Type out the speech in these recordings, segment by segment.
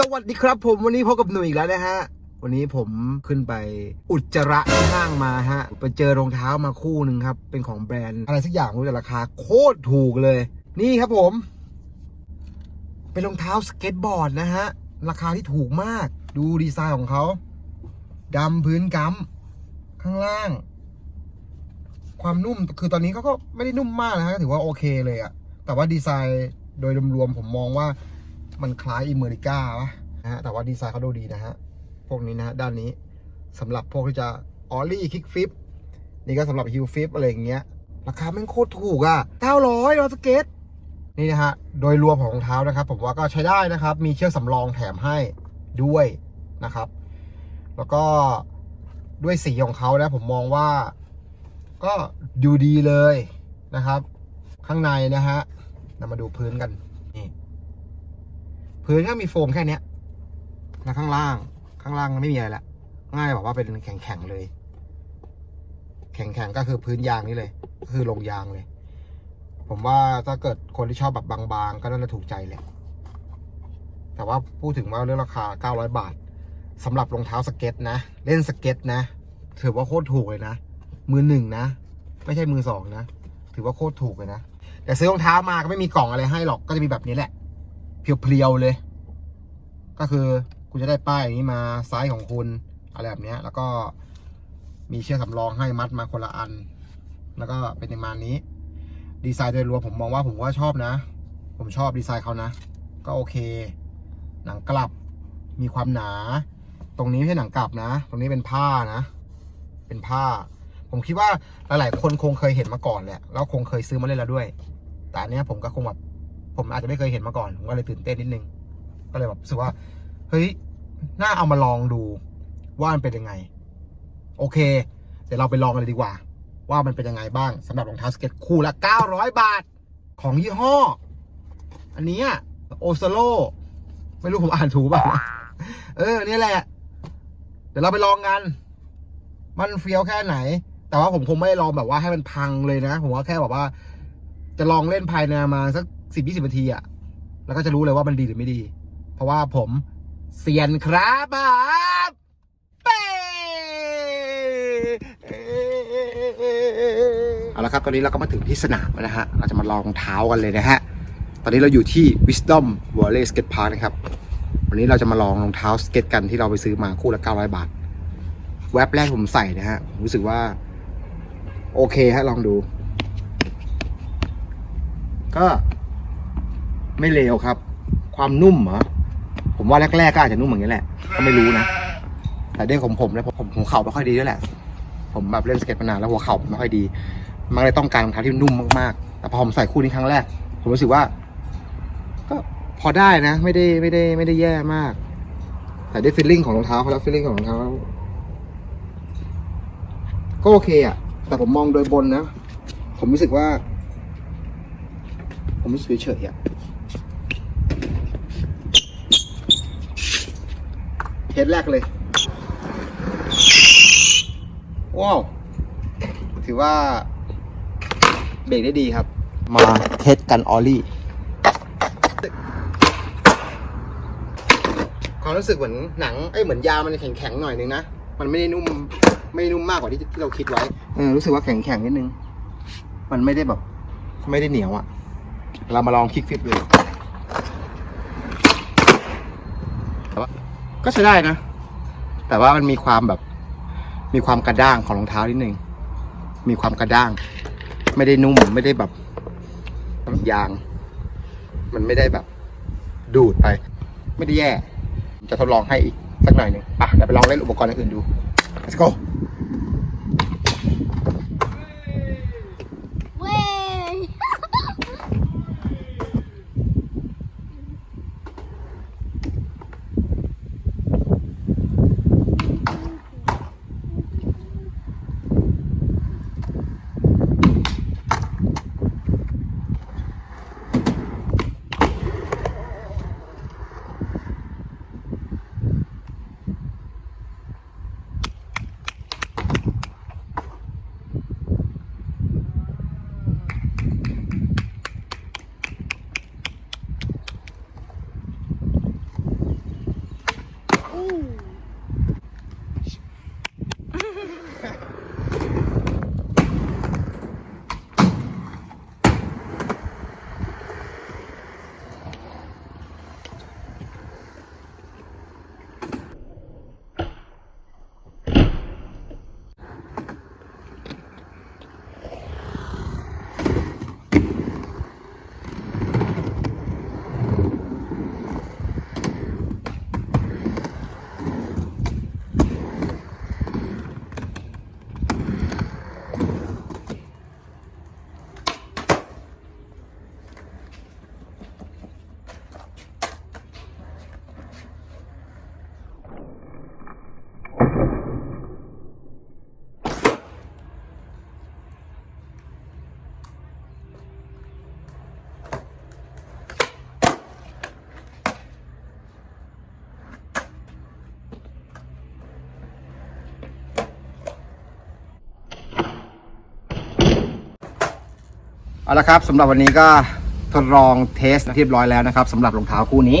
สวัสดีครับผมวันนี้พบกับหนุ่ยอีกแล้วนะฮะ วันนี้ผมขึ้นไปอุจจาระที่ห้างมาฮะ ไปเจอรองเท้ามาคู่หนึ่งครับ เป็นของแบรนด์อะไรสักอย่างไม่รู้แต่ราคาโคตรถูกเลย นี่ครับผม เป็นรองเท้าสเก็ตบอร์ดนะฮะ ราคาที่ถูกมาก ดูดีไซน์ของเขาดำพื้นกัมข้างล่าง ความนุ่มคือตอนนี้เขาก็ไม่ได้นุ่มมากนะฮะก็ถือว่าโอเคเลยอะแต่ว่าดีไซน์โดยรวมๆผมมองว่า มันคล้ายอิเมริกาวะนะฮะแต่ว่าดีไซน์เขาดูดีนะฮะ พวกนี้นะด้านนี้สำหรับพวกที่จะออลลี่คิกฟิปนี่ก็สำหรับฮิลฟิปอะไรอย่างเงี้ย ราคาแม่งโคตรถูกอะ่ะ900ดอลสเก็ตนี่นะฮะ โดยรวมของรองเท้านะครับ ผมว่าก็ใช้ได้นะครับ มีเชือกสำรองแถมให้ด้วยนะครับ แล้วก็ด้วยสีของเขานะผมมองว่า ก็ดูดีเลยนะครับ ข้างในนะฮะเรามาดูพื้นกัน พื้นก็มีโฟมแค่เนี้ยนะข้างล่าง ข้างล่างไม่มีอะไรละง่ายแบบว่าเป็นแข็งๆเลย แข็งๆก็คือพื้นยางนี่เลย คือลงยางเลย ผมว่าถ้าเกิดคนที่ชอบแบบบางๆ ก็น่าจะถูกใจแหละ แต่ว่าพูดถึงว่าเรื่องราคา 900 บาทสำหรับรองเท้าสเก็ตนะ เล่นสเก็ตนะ ถือว่าโคตรถูกเลยนะ มือหนึ่งนะ ไม่ใช่มือสองนะ ถือว่าโคตรถูกเลยนะ แต่ซื้อรองเท้ามาก็ไม่มีกล่องอะไรให้หรอก ก็จะมีแบบนี้แหละ เพียวๆเลย ก็คือคุณจะได้ป้ายอย่างนี้มาไซส์ของคุณอะไรแบบนี้แล้วก็มีเชือกสำรองให้มัดมาคนละอัน แล้วก็เป็นประมาณนี้ ดีไซน์โดยรวมผมมองว่าผมว่าชอบนะ ผมชอบดีไซน์เขานะ ก็โอเค หนังกลับมีความหนา ตรงนี้ไม่ใช่หนังกลับนะ ตรงนี้เป็นผ้านะ เป็นผ้า ผมคิดว่าหลายๆ คนคงเคยเห็นมาก่อนแหละแล้วคงเคยซื้อมาเล่นแล้วด้วย แต่อันเนี้ยผมก็คงแบบ ผมอาจจะไม่เคยเห็นมาก่อนผมก็เลยตื่นเต้นนิดนึง ก็เลยแบบรู้สึกว่า เฮ้ยน่าเอามาลองดูว่ามันเป็นยังไง โอเค เดี๋ยวเราไปลองกันเลยดีกว่า ว่ามันเป็นยังไงบ้างสำหรับรองเท้าสเก็ตคู่ละ 900 บาทของยี่ห้อ อันนี้โอซโลไม่รู้ผมอ่านถูกป่ะเออนี่แหละ เดี๋ยวเราไปลองกัน มันเฟี้ยวแค่ไหน แต่ว่าผมคงไม่ได้ลองแบบว่าให้มันพังเลยนะ ผมว่าแค่แบบว่า จะลองเล่นภายในมาสัก สิบยี่สิบนาทีอะแล้วก็จะรู้เลยว่ามันดีหรือไม่ดี เพราะว่าผมเซียนครับเป้เอาละครับ ตอนนี้เราก็มาถึงที่สนามแล้วนะฮะ เราจะมาลองเท้ากันเลยนะฮะ ตอนนี้เราอยู่ที่ Wisdom Valley Skate Park นะครับ วันนี้เราจะมาลองรองเท้าสเก็ตกันที่เราไปซื้อมาคู่ละ 900 บาท แว็บแรกผมใส่นะฮะผมรู้สึกว่า โอเคฮะ ลองดู ก็ ไม่เลวครับ ความนุ่มเหรอผมว่าแรกๆก็อาจจะนุ่มอย่างนี้แหละก็ไม่รู้นะแต่ด้วยของผมเนี่ยผมผมหัวเข่าไม่ค่อยดีด้วยแหละ ผมแบบเล่นสเก็ตมานานแล้วหัวเข่าไม่ค่อยดี มันเลยต้องการรองเท้าที่นุ่มมากๆ แต่พอผมใส่คู่นี้ครั้งแรก ผมรู้สึกว่า ก็พอได้นะ ไม่ได้ไม่ได้ไม่ได้แย่มาก แต่ด้วยฟีลลิ่งของรองเท้าเขาแล้วฟีลลิ่งของรองเท้าก็โอเคอะ แต่ผมมองโดยบนนะ ผมรู้สึกว่า ผมรู้สึกเฉยอะ ทสแรกเลย ว้าว ถือว่า เบรกได้ดีครับ มาเทสกันออลลี่ความรู้สึกเหมือนหนังเอ้ยเหมือนยามันแข็งๆหน่อยนึงนะ มันไม่ได้นุ่มไม่ได้นุ่มมากกว่าที่ที่เราคิดไว้เออรู้สึกว่าแข็งๆนิดนึง มันไม่ได้แบบ ไม่ได้เหนียวอะ่ะ เรามาลองคลิกฟิปดูแต่ว่า ก็ใช้ได้นะ แต่ว่ามันมีความแบบ มีความกระด้างของรองเท้านิดนึง มีความกระด้าง ไม่ได้นุ่มไม่ได้แบบยาง มันไม่ได้แบบ ดูดไป ไม่ได้แย่ จะทดลองให้อีกสักหน่อยหนึ่งอะเดี๋ยวไปลองเล่นอุปกรณ์อื่นดู let's go เอาละครับสำหรับวันนี้ก็ทดลองเทสเรียบร้อยแล้วนะครับสำหรับรองเท้าคู่นี้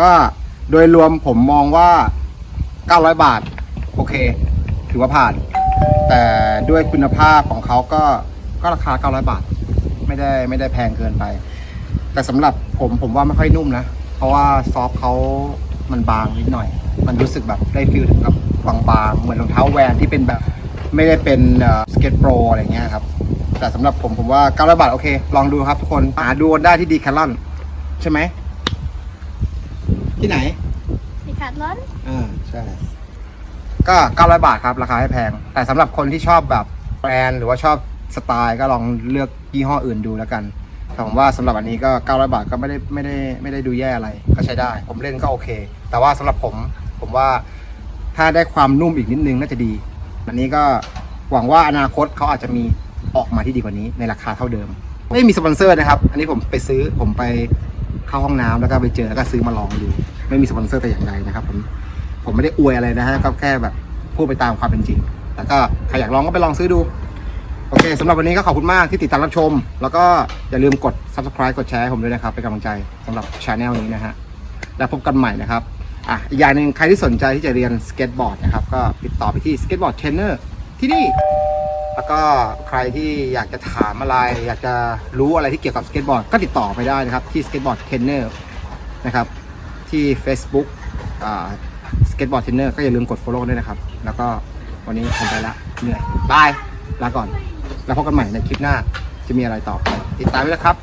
ก็โดยรวมผมมองว่า 900 บาท โอเค ถือว่าผ่าน แต่ด้วยคุณภาพของเขาก็ก็ราคา 900 บาท ไม่ได้ไม่ได้แพงเกินไป แต่สำหรับผมผมว่าไม่ค่อยนุ่มนะ เพราะว่าซอฟต์เขามันบางนิดหน่อย มันรู้สึกแบบได้ฟิลถึงกับบางๆ เหมือนรองเท้าแวนที่เป็นแบบ ไม่ได้เป็นสเก็ตโปรอะไรเงี้ยครับ แต่สำหรับผมผมว่า900บาทโอเค ลองดูครับทุกคนหาดูได้ที่ดีแคลอนใช่ไหม ที่ไหนดิคาร์ลอนอ่าใช่ ก็900บาทครับ ราคาไม่แพง แต่สำหรับคนที่ชอบแบบแบรนด์หรือว่าชอบสไตล์ก็ลองเลือกยี่ห้ออื่นดูแล้วกันแต่ผมว่าสำหรับอันนี้ก็ 900 บาทก็ไม่ได้ไม่ได้ไม่ได้ดูแย่อะไรก็ใช้ได้ ผมเล่นก็โอเค แต่ว่าสำหรับผมผมว่าถ้าได้ความนุ่มอีกนิดนึงน่าจะดี อันนี้ก็หวังว่าอนาคตเขาอาจจะมีออกมาที่ดีกว่านี้ในราคาเท่าเดิม ไม่มีสปอนเซอร์นะครับ อันนี้ผมไปซื้อผมไปเข้าห้องน้ำแล้วก็ไปเจอแล้วก็ซื้อมาลองดู ไม่มีสปอนเซอร์แต่อย่างใดนะครับ ผมผมไม่ได้อวยอะไรนะฮะก็แค่แบบพูดไปตามความเป็นจริง แต่ก็ใครอยากลองก็ไปลองซื้อดู โอเคสำหรับวันนี้ก็ขอบคุณมากที่ติดตามรับชม แล้วก็อย่าลืมกด subscribe กดแชร์ให้ผมด้วยนะครับเป็นกำลังใจสำหรับช anel นี้นะฮะแล้วพบกันใหม่นะครับ อะอีกอย่างหนึ่งใครที่สนใจที่จะเรียนสเก็ตบอร์ดนะครับ ก็ติดต่อไปที่สเก็ตบอร์ดเทรนเนอร์ที่นี่ แล้วก็ใครที่อยากจะถามอะไร อยากจะรู้อะไรที่เกี่ยวกับสเก็ตบอร์ดก็ติดต่อไปได้นะครับ ที่สเก็ตบอร์ดเทรนเนอร์นะครับ ที่ Facebook อ่าสเก็ตบอร์ดเทรนเนอร์ก็อย่าลืมกด follow ด้วยนะครับ แล้วก็วันนี้ผมไปละเหนื่อยบายลาก่อน แล้วพบกันใหม่ในคลิปหน้าจะมีอะไรต่อไปติดตามไว้นะครับ